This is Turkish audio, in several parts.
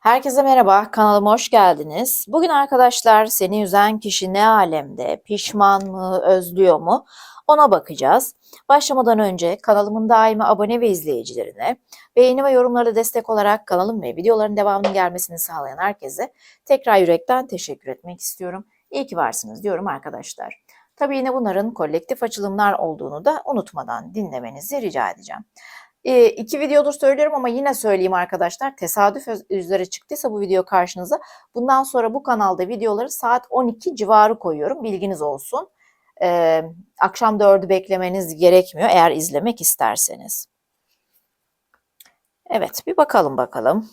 Herkese merhaba, kanalıma hoş geldiniz. Bugün arkadaşlar seni üzen kişi ne alemde, pişman mı, özlüyor mu ona bakacağız. Başlamadan önce kanalımın daimi abone ve izleyicilerine, beğeni ve yorumlara destek olarak kanalım ve videoların devamının gelmesini sağlayan herkese tekrar yürekten teşekkür etmek istiyorum. İyi ki varsınız diyorum arkadaşlar. Tabii yine bunların kolektif açılımlar olduğunu da unutmadan dinlemenizi rica edeceğim. E, iki videodur söylüyorum ama yine söyleyeyim arkadaşlar. Tesadüf üzere çıktıysa bu video karşınıza. Bundan sonra bu kanalda videoları saat 12 civarı koyuyorum. Bilginiz olsun. E, akşam 4'ü beklemeniz gerekmiyor eğer izlemek isterseniz. Evet bir bakalım bakalım.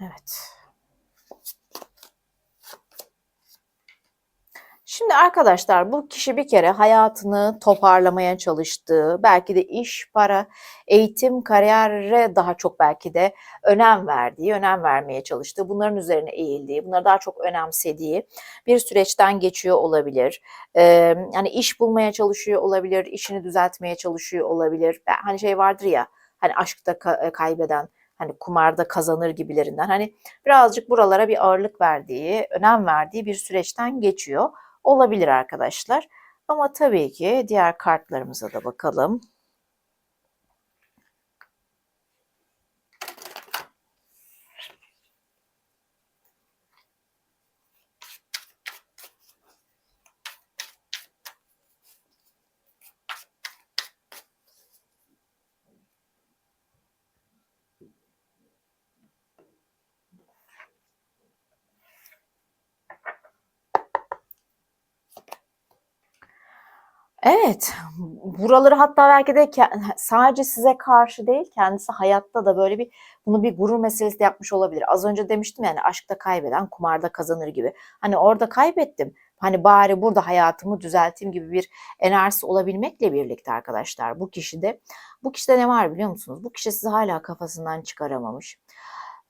Evet. Şimdi arkadaşlar bu kişi bir kere hayatını toparlamaya çalıştığı, belki de iş, para, eğitim, kariyere daha çok belki de önem verdiği, önem vermeye çalıştığı, bunların üzerine eğildiği, bunları daha çok önemsediği bir süreçten geçiyor olabilir. Ee, yani iş bulmaya çalışıyor olabilir, işini düzeltmeye çalışıyor olabilir. Hani şey vardır ya, hani aşkta ka- kaybeden, hani kumarda kazanır gibilerinden. Hani birazcık buralara bir ağırlık verdiği, önem verdiği bir süreçten geçiyor olabilir arkadaşlar. Ama tabii ki diğer kartlarımıza da bakalım. Evet, buraları hatta belki de sadece size karşı değil, kendisi hayatta da böyle bir bunu bir gurur meselesi de yapmış olabilir. Az önce demiştim yani aşkta kaybeden kumarda kazanır gibi. Hani orada kaybettim. Hani bari burada hayatımı düzelteyim gibi bir enerjisi olabilmekle birlikte arkadaşlar bu kişide bu kişide ne var biliyor musunuz? Bu kişi sizi hala kafasından çıkaramamış.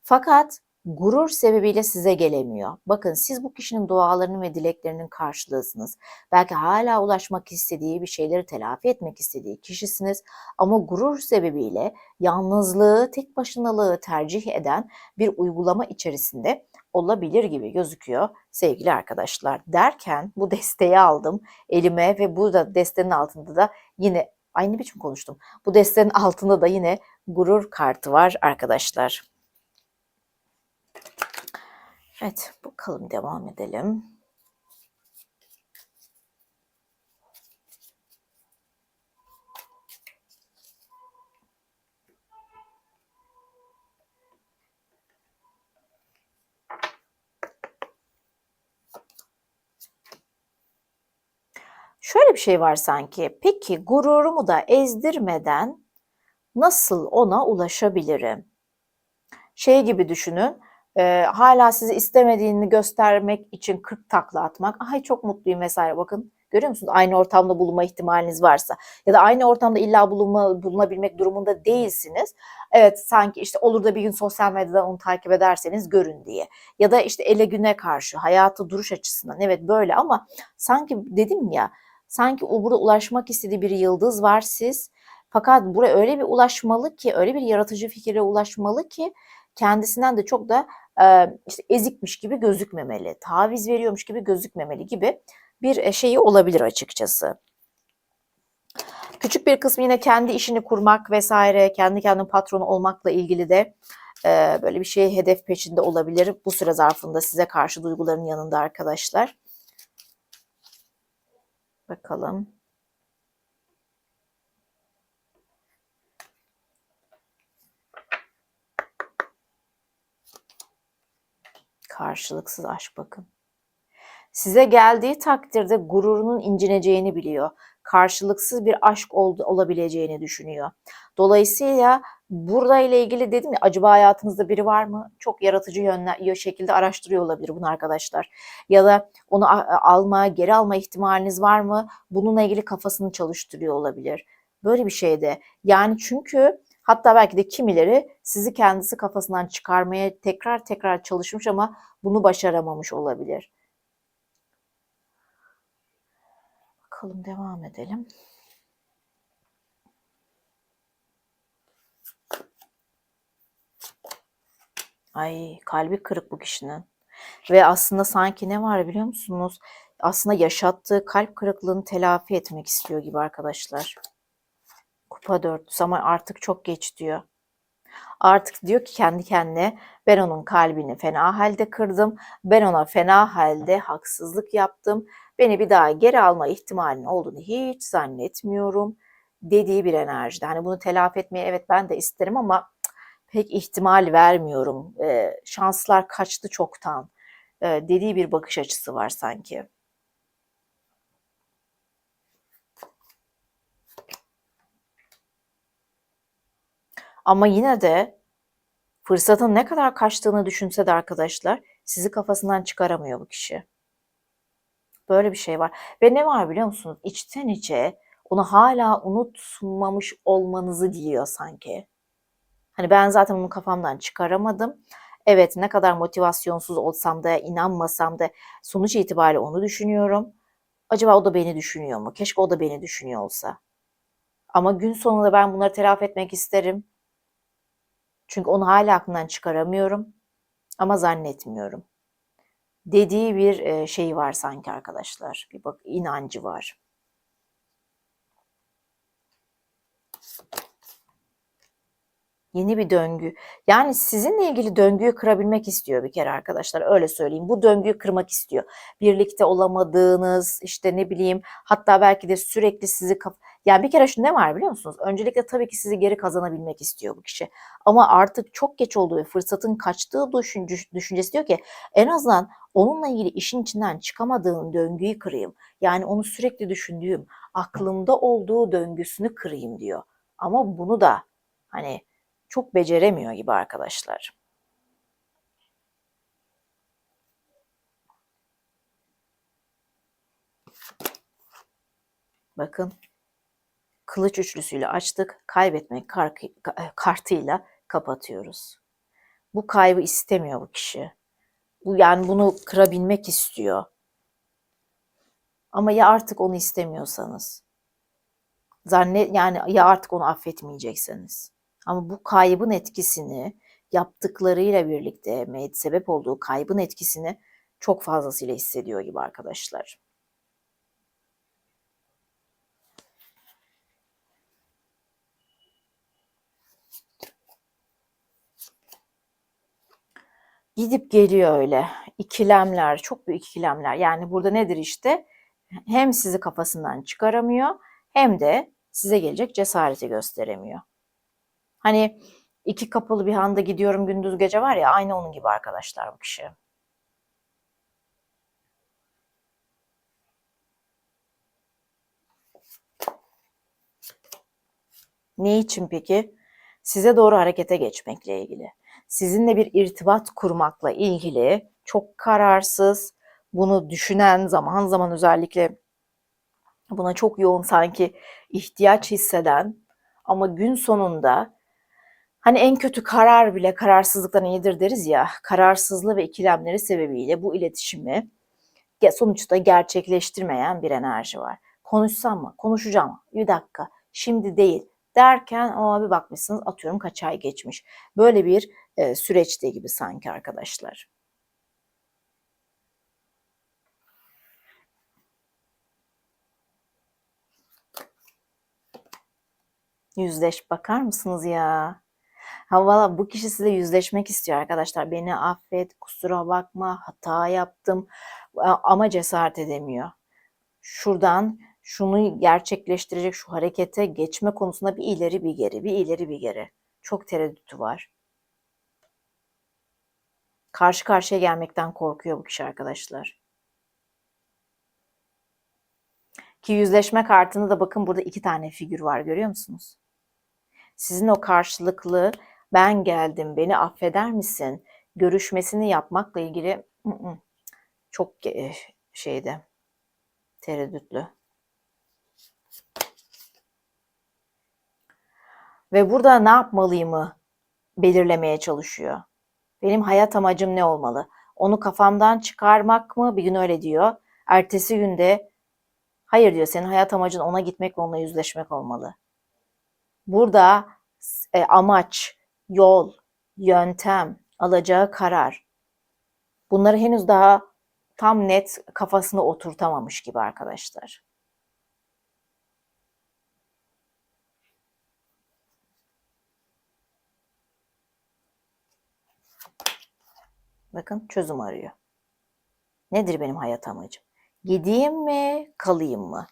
Fakat gurur sebebiyle size gelemiyor. Bakın siz bu kişinin dualarının ve dileklerinin karşılığısınız. Belki hala ulaşmak istediği bir şeyleri telafi etmek istediği kişisiniz ama gurur sebebiyle yalnızlığı, tek başınalığı tercih eden bir uygulama içerisinde olabilir gibi gözüküyor sevgili arkadaşlar. Derken bu desteği aldım elime ve burada desteğin altında da yine aynı biçim konuştum. Bu desteğin altında da yine gurur kartı var arkadaşlar. Evet, bakalım devam edelim. Şöyle bir şey var sanki. Peki gururumu da ezdirmeden nasıl ona ulaşabilirim? Şey gibi düşünün. E, hala sizi istemediğini göstermek için 40 takla atmak. Ay çok mutluyum vesaire. Bakın görüyor musunuz? Aynı ortamda bulunma ihtimaliniz varsa ya da aynı ortamda illa bulunma, bulunabilmek durumunda değilsiniz. Evet sanki işte olur da bir gün sosyal medyadan onu takip ederseniz görün diye. Ya da işte ele güne karşı hayatı duruş açısından evet böyle ama sanki dedim ya sanki burada ulaşmak istediği bir yıldız var siz. Fakat buraya öyle bir ulaşmalı ki, öyle bir yaratıcı fikire ulaşmalı ki kendisinden de çok da e, işte ezikmiş gibi gözükmemeli, taviz veriyormuş gibi gözükmemeli gibi bir e, şeyi olabilir açıkçası. Küçük bir kısmı yine kendi işini kurmak vesaire, kendi kendinin patronu olmakla ilgili de e, böyle bir şey hedef peşinde olabilir. Bu süre zarfında size karşı duyguların yanında arkadaşlar. Bakalım. Karşılıksız aşk bakın. Size geldiği takdirde gururunun incineceğini biliyor. Karşılıksız bir aşk ol- olabileceğini düşünüyor. Dolayısıyla Burada ile ilgili dedim ya acaba hayatınızda biri var mı? Çok yaratıcı yönler, şekilde araştırıyor olabilir bunu arkadaşlar. Ya da onu alma, geri alma ihtimaliniz var mı? Bununla ilgili kafasını çalıştırıyor olabilir. Böyle bir şeyde. Yani çünkü hatta belki de kimileri sizi kendisi kafasından çıkarmaya tekrar tekrar çalışmış ama bunu başaramamış olabilir. Bakalım devam edelim. Ay kalbi kırık bu kişinin. Ve aslında sanki ne var biliyor musunuz? Aslında yaşattığı kalp kırıklığını telafi etmek istiyor gibi arkadaşlar. Kupa dörtlüsü ama artık çok geç diyor. Artık diyor ki kendi kendine ben onun kalbini fena halde kırdım. Ben ona fena halde haksızlık yaptım. Beni bir daha geri alma ihtimalinin olduğunu hiç zannetmiyorum dediği bir enerjide. Hani bunu telafi etmeyi evet ben de isterim ama pek ihtimal vermiyorum. E, şanslar kaçtı çoktan e, dediği bir bakış açısı var sanki. Ama yine de fırsatın ne kadar kaçtığını düşünse de arkadaşlar sizi kafasından çıkaramıyor bu kişi. Böyle bir şey var. Ve ne var biliyor musunuz? İçten içe onu hala unutmamış olmanızı diliyor sanki. Hani ben zaten onu kafamdan çıkaramadım. Evet ne kadar motivasyonsuz olsam da inanmasam da sonuç itibariyle onu düşünüyorum. Acaba o da beni düşünüyor mu? Keşke o da beni düşünüyor olsa. Ama gün sonunda ben bunları telafi etmek isterim. Çünkü onu hala aklımdan çıkaramıyorum. Ama zannetmiyorum. Dediği bir şey var sanki arkadaşlar. Bir bak inancı var. Yeni bir döngü. Yani sizinle ilgili döngüyü kırabilmek istiyor bir kere arkadaşlar. Öyle söyleyeyim. Bu döngüyü kırmak istiyor. Birlikte olamadığınız işte ne bileyim hatta belki de sürekli sizi kaf yani bir kere şu ne var biliyor musunuz? Öncelikle tabii ki sizi geri kazanabilmek istiyor bu kişi. Ama artık çok geç olduğu ve fırsatın kaçtığı düşünce, düşüncesi diyor ki en azından onunla ilgili işin içinden çıkamadığım döngüyü kırayım. Yani onu sürekli düşündüğüm, aklımda olduğu döngüsünü kırayım diyor. Ama bunu da hani çok beceremiyor gibi arkadaşlar. Bakın kılıç üçlüsüyle açtık. Kaybetmek kartıyla kapatıyoruz. Bu kaybı istemiyor bu kişi. Bu yani bunu kırabilmek istiyor. Ama ya artık onu istemiyorsanız zannet yani ya artık onu affetmeyecekseniz ama bu kaybın etkisini yaptıklarıyla birlikte sebep olduğu kaybın etkisini çok fazlasıyla hissediyor gibi arkadaşlar. Gidip geliyor öyle. İkilemler, çok büyük ikilemler. Yani burada nedir işte? Hem sizi kafasından çıkaramıyor hem de size gelecek cesareti gösteremiyor. Hani iki kapılı bir handa gidiyorum gündüz gece var ya aynı onun gibi arkadaşlar bu kişi. Ne için peki? Size doğru harekete geçmekle ilgili. Sizinle bir irtibat kurmakla ilgili çok kararsız, bunu düşünen zaman zaman özellikle buna çok yoğun sanki ihtiyaç hisseden ama gün sonunda Hani en kötü karar bile kararsızlıktan iyidir deriz ya. Kararsızlığı ve ikilemleri sebebiyle bu iletişimi sonuçta gerçekleştirmeyen bir enerji var. Konuşsam mı? Konuşacağım mı? Bir dakika. Şimdi değil derken ama bir bakmışsınız atıyorum kaç ay geçmiş. Böyle bir e, süreçte gibi sanki arkadaşlar. Yüzleş bakar mısınız ya? Ha valla bu kişi size yüzleşmek istiyor arkadaşlar. Beni affet, kusura bakma, hata yaptım ama cesaret edemiyor. Şuradan şunu gerçekleştirecek şu harekete geçme konusunda bir ileri bir geri, bir ileri bir geri. Çok tereddütü var. Karşı karşıya gelmekten korkuyor bu kişi arkadaşlar. Ki yüzleşme kartında da bakın burada iki tane figür var görüyor musunuz? Sizin o karşılıklı ben geldim beni affeder misin görüşmesini yapmakla ilgili çok e, şeyde tereddütlü. Ve burada ne yapmalıyımı belirlemeye çalışıyor. Benim hayat amacım ne olmalı? Onu kafamdan çıkarmak mı? Bir gün öyle diyor. Ertesi günde hayır diyor senin hayat amacın ona gitmek ve onunla yüzleşmek olmalı. Burada e, amaç, yol, yöntem, alacağı karar bunları henüz daha tam net kafasına oturtamamış gibi arkadaşlar. Bakın çözüm arıyor. Nedir benim hayat amacım? Gideyim mi, kalayım mı?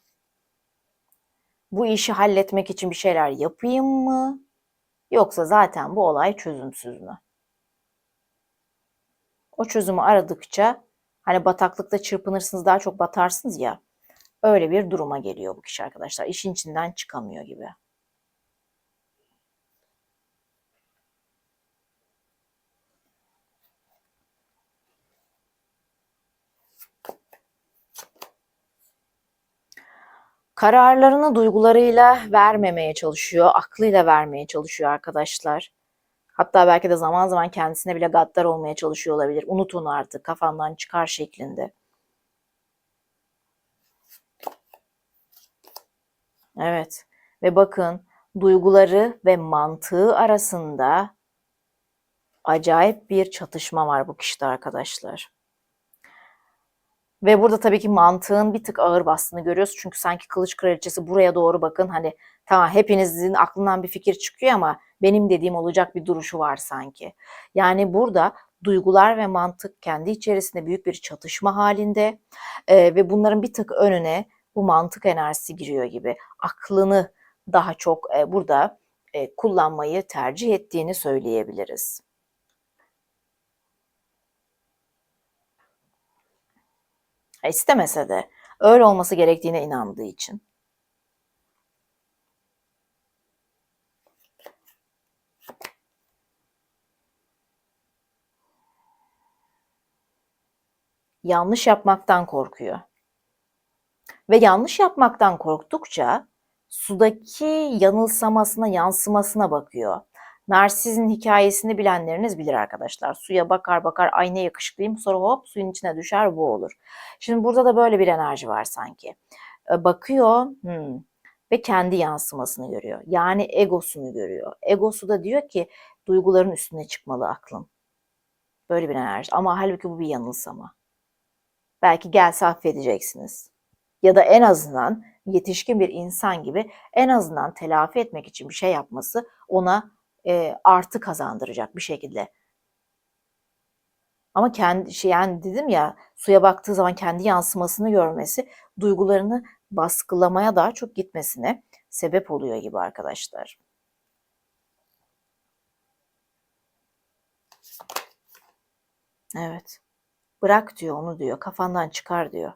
Bu işi halletmek için bir şeyler yapayım mı? Yoksa zaten bu olay çözümsüz mü? O çözümü aradıkça hani bataklıkta çırpınırsınız daha çok batarsınız ya. Öyle bir duruma geliyor bu kişi arkadaşlar. İşin içinden çıkamıyor gibi. Kararlarını duygularıyla vermemeye çalışıyor, aklıyla vermeye çalışıyor arkadaşlar. Hatta belki de zaman zaman kendisine bile gaddar olmaya çalışıyor olabilir. Unut onu artık, kafandan çıkar şeklinde. Evet. Ve bakın duyguları ve mantığı arasında acayip bir çatışma var bu kişide arkadaşlar. Ve burada tabii ki mantığın bir tık ağır bastığını görüyoruz. Çünkü sanki kılıç kraliçesi buraya doğru bakın hani tamam hepinizin aklından bir fikir çıkıyor ama benim dediğim olacak bir duruşu var sanki. Yani burada duygular ve mantık kendi içerisinde büyük bir çatışma halinde e, ve bunların bir tık önüne bu mantık enerjisi giriyor gibi. Aklını daha çok e, burada e, kullanmayı tercih ettiğini söyleyebiliriz. İstemese de öyle olması gerektiğine inandığı için. Yanlış yapmaktan korkuyor. Ve yanlış yapmaktan korktukça sudaki yanılsamasına, yansımasına bakıyor. Narsizin hikayesini bilenleriniz bilir arkadaşlar. Suya bakar bakar ay ne yakışıklıyım sonra hop suyun içine düşer bu olur. Şimdi burada da böyle bir enerji var sanki. Ee, bakıyor hmm, ve kendi yansımasını görüyor. Yani egosunu görüyor. Egosu da diyor ki duyguların üstüne çıkmalı aklın. Böyle bir enerji ama halbuki bu bir yanılsama. Belki gelse affedeceksiniz. Ya da en azından yetişkin bir insan gibi en azından telafi etmek için bir şey yapması ona e, artı kazandıracak bir şekilde. Ama kendi şey yani dedim ya suya baktığı zaman kendi yansımasını görmesi duygularını baskılamaya daha çok gitmesine sebep oluyor gibi arkadaşlar. Evet. Bırak diyor onu diyor. Kafandan çıkar diyor.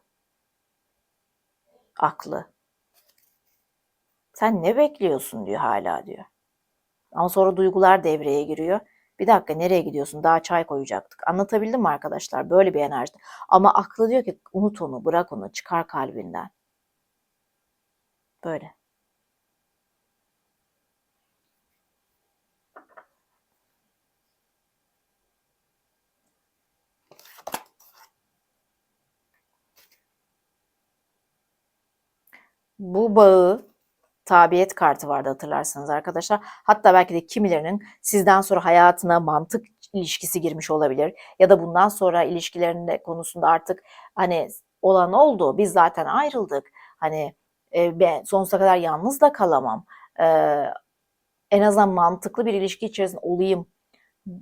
Aklı. Sen ne bekliyorsun diyor hala diyor. Ama sonra duygular devreye giriyor. Bir dakika nereye gidiyorsun? Daha çay koyacaktık. Anlatabildim mi arkadaşlar? Böyle bir enerji. Ama aklı diyor ki unut onu, bırak onu, çıkar kalbinden. Böyle. Bu bağı tabiyet kartı vardı hatırlarsanız arkadaşlar. Hatta belki de kimilerinin sizden sonra hayatına mantık ilişkisi girmiş olabilir. Ya da bundan sonra ilişkilerinde konusunda artık hani olan oldu. Biz zaten ayrıldık. Hani e, ben sonsuza kadar yalnız da kalamam. E, en azından mantıklı bir ilişki içerisinde olayım.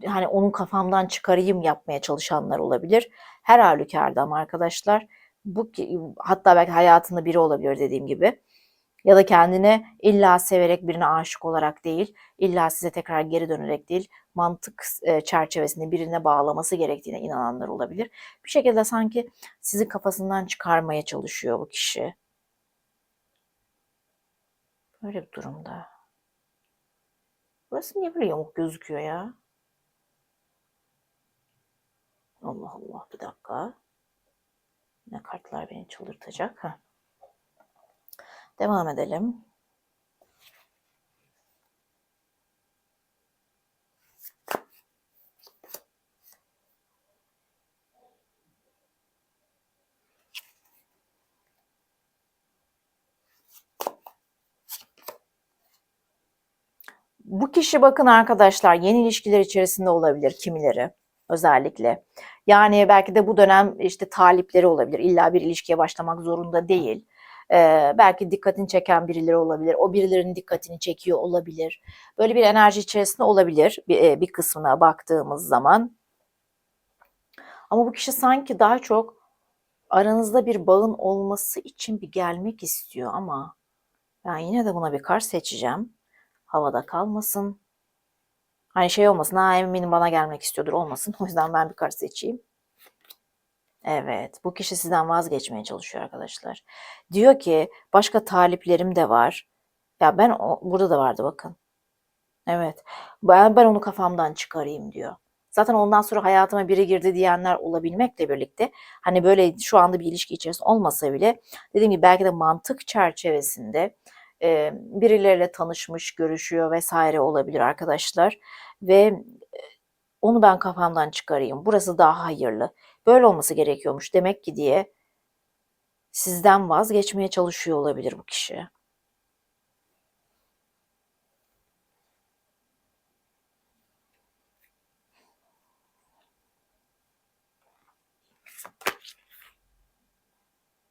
Hani onun kafamdan çıkarayım yapmaya çalışanlar olabilir. Her halükarda ama arkadaşlar bu hatta belki hayatında biri olabilir dediğim gibi ya da kendine illa severek birine aşık olarak değil, illa size tekrar geri dönerek değil, mantık e, çerçevesinde birine bağlaması gerektiğine inananlar olabilir. Bir şekilde sanki sizi kafasından çıkarmaya çalışıyor bu kişi. Böyle bir durumda. Burası niye böyle yamuk gözüküyor ya? Allah Allah bir dakika. Ne kartlar beni çıldırtacak. ha? Devam edelim. Bu kişi bakın arkadaşlar yeni ilişkiler içerisinde olabilir kimileri özellikle. Yani belki de bu dönem işte talipleri olabilir. İlla bir ilişkiye başlamak zorunda değil. Ee, belki dikkatini çeken birileri olabilir. O birilerinin dikkatini çekiyor olabilir. Böyle bir enerji içerisinde olabilir bir, bir kısmına baktığımız zaman. Ama bu kişi sanki daha çok aranızda bir bağın olması için bir gelmek istiyor ama ben yine de buna bir kart seçeceğim. Havada kalmasın. Hani şey olmasın, ha eminim bana gelmek istiyordur olmasın. O yüzden ben bir kart seçeyim. Evet, bu kişi sizden vazgeçmeye çalışıyor arkadaşlar. Diyor ki başka taliplerim de var. Ya ben o, burada da vardı bakın. Evet, ben, ben onu kafamdan çıkarayım diyor. Zaten ondan sonra hayatıma biri girdi diyenler olabilmekle birlikte hani böyle şu anda bir ilişki içerisinde olmasa bile dediğim gibi belki de mantık çerçevesinde e, birileriyle tanışmış, görüşüyor vesaire olabilir arkadaşlar ve e, onu ben kafamdan çıkarayım. Burası daha hayırlı. Böyle olması gerekiyormuş demek ki diye sizden vazgeçmeye çalışıyor olabilir bu kişi.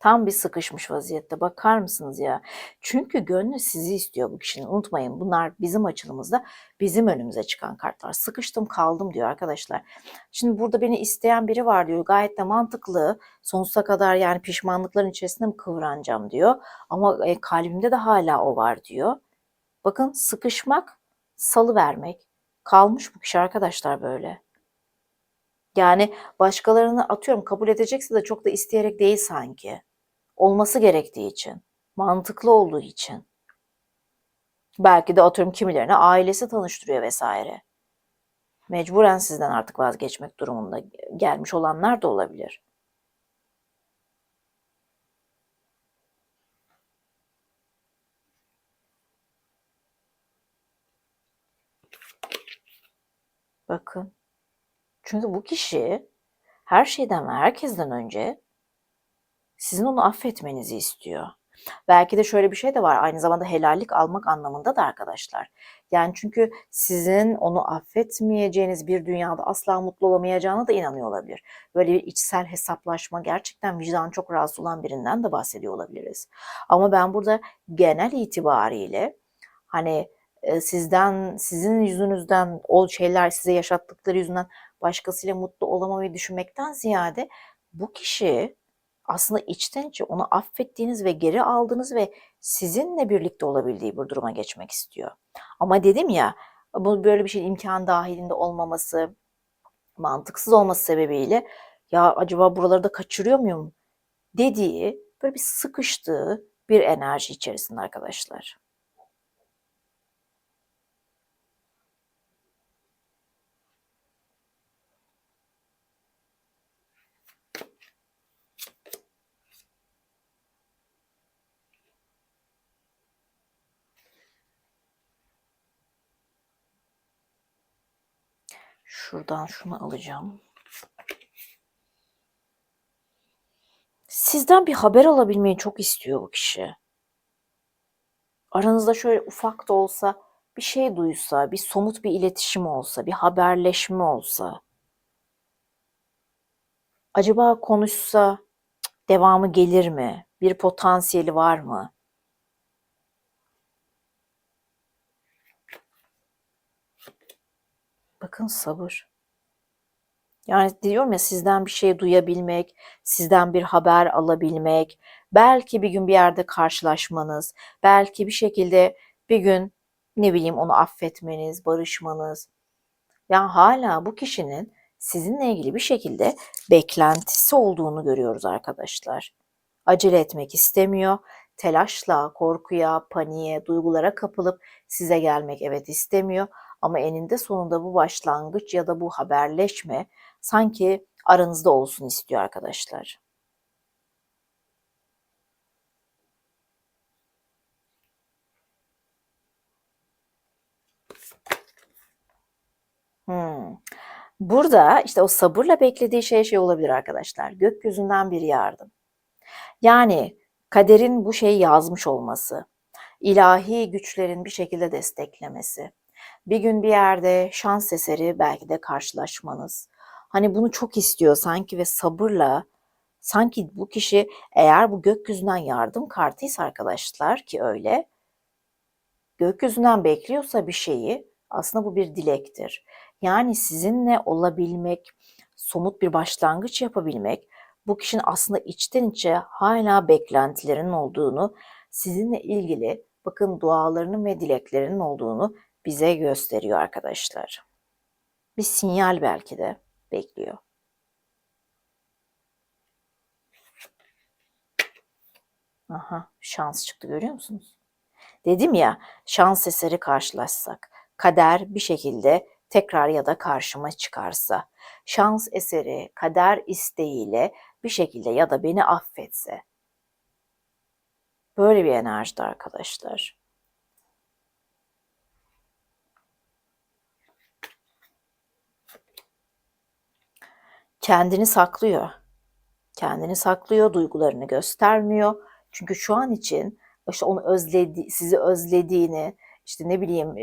Tam bir sıkışmış vaziyette. Bakar mısınız ya? Çünkü gönlü sizi istiyor bu kişinin. Unutmayın bunlar bizim açılımızda bizim önümüze çıkan kartlar. Sıkıştım kaldım diyor arkadaşlar. Şimdi burada beni isteyen biri var diyor. Gayet de mantıklı. Sonsuza kadar yani pişmanlıkların içerisinde mi kıvranacağım diyor. Ama e, kalbimde de hala o var diyor. Bakın sıkışmak, salı vermek. Kalmış bu kişi arkadaşlar böyle. Yani başkalarını atıyorum kabul edecekse de çok da isteyerek değil sanki olması gerektiği için, mantıklı olduğu için. Belki de atıyorum kimilerine ailesi tanıştırıyor vesaire. Mecburen sizden artık vazgeçmek durumunda gelmiş olanlar da olabilir. Bakın. Çünkü bu kişi her şeyden ve herkesten önce sizin onu affetmenizi istiyor. Belki de şöyle bir şey de var. Aynı zamanda helallik almak anlamında da arkadaşlar. Yani çünkü sizin onu affetmeyeceğiniz bir dünyada asla mutlu olamayacağına da inanıyor olabilir. Böyle bir içsel hesaplaşma gerçekten vicdan çok rahatsız olan birinden de bahsediyor olabiliriz. Ama ben burada genel itibariyle hani e, sizden sizin yüzünüzden o şeyler size yaşattıkları yüzünden başkasıyla mutlu olamamayı düşünmekten ziyade bu kişi aslında içten içe onu affettiğiniz ve geri aldığınız ve sizinle birlikte olabildiği bir duruma geçmek istiyor. Ama dedim ya bu böyle bir şeyin imkan dahilinde olmaması, mantıksız olması sebebiyle ya acaba buraları da kaçırıyor muyum dediği böyle bir sıkıştığı bir enerji içerisinde arkadaşlar. Şuradan şunu alacağım. Sizden bir haber alabilmeyi çok istiyor bu kişi. Aranızda şöyle ufak da olsa bir şey duysa, bir somut bir iletişim olsa, bir haberleşme olsa. Acaba konuşsa devamı gelir mi? Bir potansiyeli var mı? Bakın sabır. Yani diyorum ya sizden bir şey duyabilmek, sizden bir haber alabilmek, belki bir gün bir yerde karşılaşmanız, belki bir şekilde bir gün ne bileyim onu affetmeniz, barışmanız. Yani hala bu kişinin sizinle ilgili bir şekilde beklentisi olduğunu görüyoruz arkadaşlar. Acele etmek istemiyor. Telaşla, korkuya, paniğe, duygulara kapılıp size gelmek evet istemiyor Ama eninde sonunda bu başlangıç ya da bu haberleşme sanki aranızda olsun istiyor arkadaşlar. Hmm. Burada işte o sabırla beklediği şey şey olabilir arkadaşlar. Gökyüzünden bir yardım. Yani kaderin bu şeyi yazmış olması, ilahi güçlerin bir şekilde desteklemesi. Bir gün bir yerde şans eseri belki de karşılaşmanız. Hani bunu çok istiyor sanki ve sabırla sanki bu kişi eğer bu gökyüzünden yardım kartıysa arkadaşlar ki öyle gökyüzünden bekliyorsa bir şeyi aslında bu bir dilektir. Yani sizinle olabilmek, somut bir başlangıç yapabilmek, bu kişinin aslında içten içe hala beklentilerinin olduğunu, sizinle ilgili bakın dualarının ve dileklerinin olduğunu bize gösteriyor arkadaşlar. Bir sinyal belki de bekliyor. Aha, şans çıktı görüyor musunuz? Dedim ya, şans eseri karşılaşsak, kader bir şekilde tekrar ya da karşıma çıkarsa, şans eseri, kader isteğiyle bir şekilde ya da beni affetse. Böyle bir enerjide arkadaşlar. Kendini saklıyor. Kendini saklıyor, duygularını göstermiyor. Çünkü şu an için işte onu özledi, sizi özlediğini, işte ne bileyim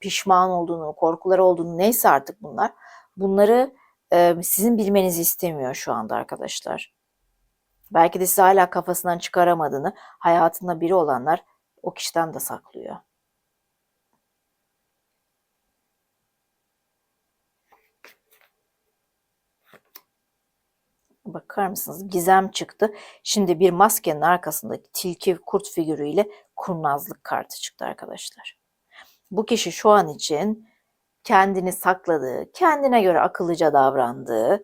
pişman olduğunu, korkuları olduğunu neyse artık bunlar. Bunları sizin bilmenizi istemiyor şu anda arkadaşlar. Belki de sizi hala kafasından çıkaramadığını, hayatında biri olanlar o kişiden de saklıyor. Bakar mısınız? Gizem çıktı. Şimdi bir maskenin arkasındaki tilki kurt figürüyle kurnazlık kartı çıktı arkadaşlar. Bu kişi şu an için kendini sakladığı, kendine göre akıllıca davrandığı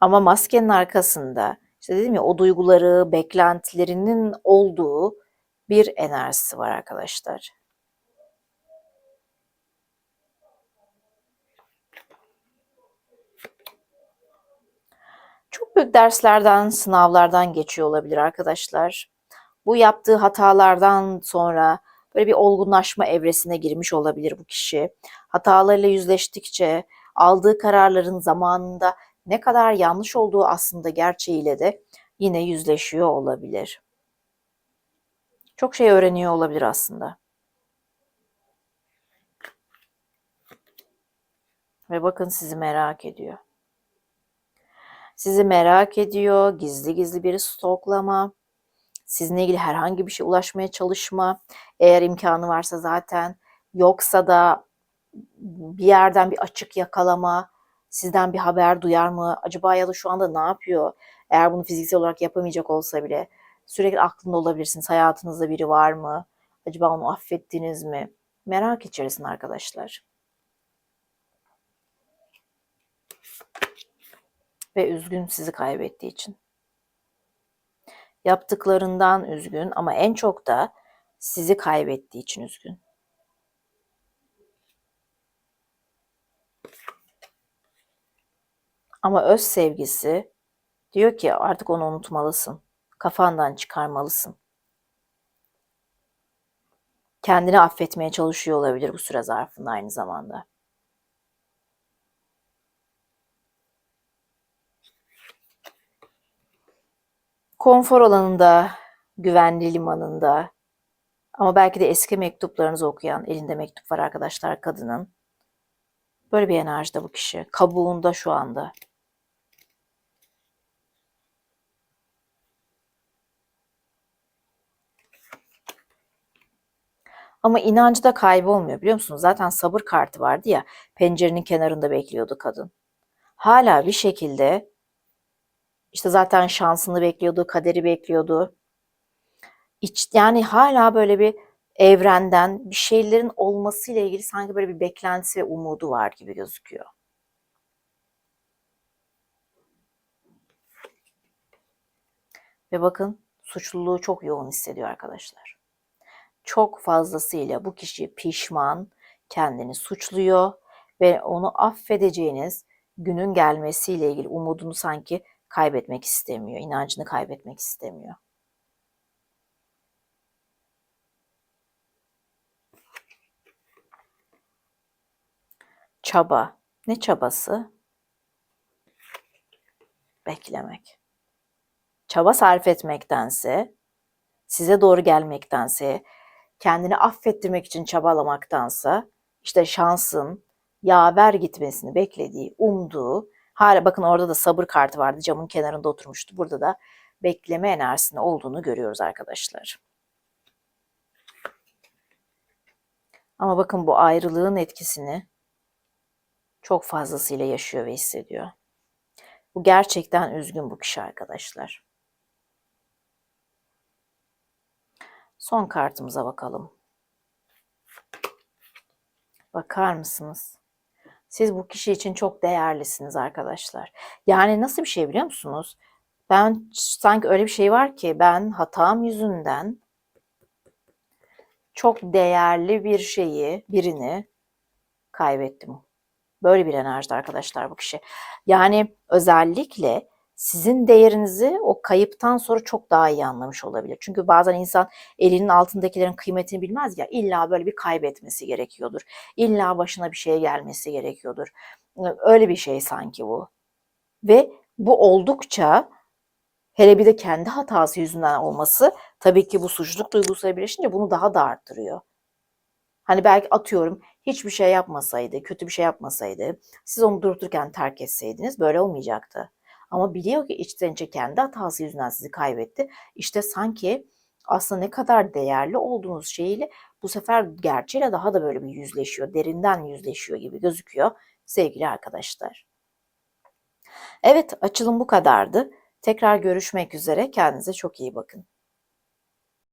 ama maskenin arkasında işte dedim ya o duyguları, beklentilerinin olduğu bir enerjisi var arkadaşlar. Çok büyük derslerden, sınavlardan geçiyor olabilir arkadaşlar. Bu yaptığı hatalardan sonra böyle bir olgunlaşma evresine girmiş olabilir bu kişi. Hatalarıyla yüzleştikçe aldığı kararların zamanında ne kadar yanlış olduğu aslında gerçeğiyle de yine yüzleşiyor olabilir. Çok şey öğreniyor olabilir aslında. Ve bakın sizi merak ediyor. Sizi merak ediyor, gizli gizli bir stoklama, sizinle ilgili herhangi bir şey ulaşmaya çalışma, eğer imkanı varsa zaten, yoksa da bir yerden bir açık yakalama, sizden bir haber duyar mı? Acaba ya da şu anda ne yapıyor? Eğer bunu fiziksel olarak yapamayacak olsa bile sürekli aklında olabilirsiniz. Hayatınızda biri var mı? Acaba onu affettiniz mi? Merak içerisinde arkadaşlar. Ve üzgün sizi kaybettiği için. Yaptıklarından üzgün ama en çok da sizi kaybettiği için üzgün. Ama öz sevgisi diyor ki artık onu unutmalısın. Kafandan çıkarmalısın. Kendini affetmeye çalışıyor olabilir bu süre zarfında aynı zamanda. Konfor alanında, güvenli limanında ama belki de eski mektuplarınızı okuyan, elinde mektup var arkadaşlar kadının. Böyle bir enerjide bu kişi. Kabuğunda şu anda. Ama inancı da kaybolmuyor biliyor musunuz? Zaten sabır kartı vardı ya pencerenin kenarında bekliyordu kadın. Hala bir şekilde işte zaten şansını bekliyordu, kaderi bekliyordu. İç, yani hala böyle bir evrenden bir şeylerin olmasıyla ilgili sanki böyle bir beklentisi ve umudu var gibi gözüküyor. Ve bakın suçluluğu çok yoğun hissediyor arkadaşlar çok fazlasıyla bu kişi pişman, kendini suçluyor ve onu affedeceğiniz günün gelmesiyle ilgili umudunu sanki kaybetmek istemiyor, inancını kaybetmek istemiyor. Çaba. Ne çabası? Beklemek. Çaba sarf etmektense, size doğru gelmektense, kendini affettirmek için çabalamaktansa, işte şansın yaver gitmesini beklediği, umduğu, hala bakın orada da sabır kartı vardı, camın kenarında oturmuştu. Burada da bekleme enerjisinde olduğunu görüyoruz arkadaşlar. Ama bakın bu ayrılığın etkisini çok fazlasıyla yaşıyor ve hissediyor. Bu gerçekten üzgün bu kişi arkadaşlar. Son kartımıza bakalım. Bakar mısınız? Siz bu kişi için çok değerlisiniz arkadaşlar. Yani nasıl bir şey biliyor musunuz? Ben sanki öyle bir şey var ki ben hatam yüzünden çok değerli bir şeyi, birini kaybettim. Böyle bir enerjide arkadaşlar bu kişi. Yani özellikle sizin değerinizi o kayıptan sonra çok daha iyi anlamış olabilir. Çünkü bazen insan elinin altındakilerin kıymetini bilmez ya illa böyle bir kaybetmesi gerekiyordur. İlla başına bir şey gelmesi gerekiyordur. Öyle bir şey sanki bu. Ve bu oldukça hele bir de kendi hatası yüzünden olması tabii ki bu suçluluk duygusuyla birleşince bunu daha da arttırıyor. Hani belki atıyorum hiçbir şey yapmasaydı, kötü bir şey yapmasaydı, siz onu durdururken terk etseydiniz böyle olmayacaktı. Ama biliyor ki içten içe kendi hatası yüzünden sizi kaybetti. İşte sanki aslında ne kadar değerli olduğunuz şeyiyle bu sefer gerçeğiyle daha da böyle bir yüzleşiyor, derinden yüzleşiyor gibi gözüküyor sevgili arkadaşlar. Evet açılım bu kadardı. Tekrar görüşmek üzere. Kendinize çok iyi bakın.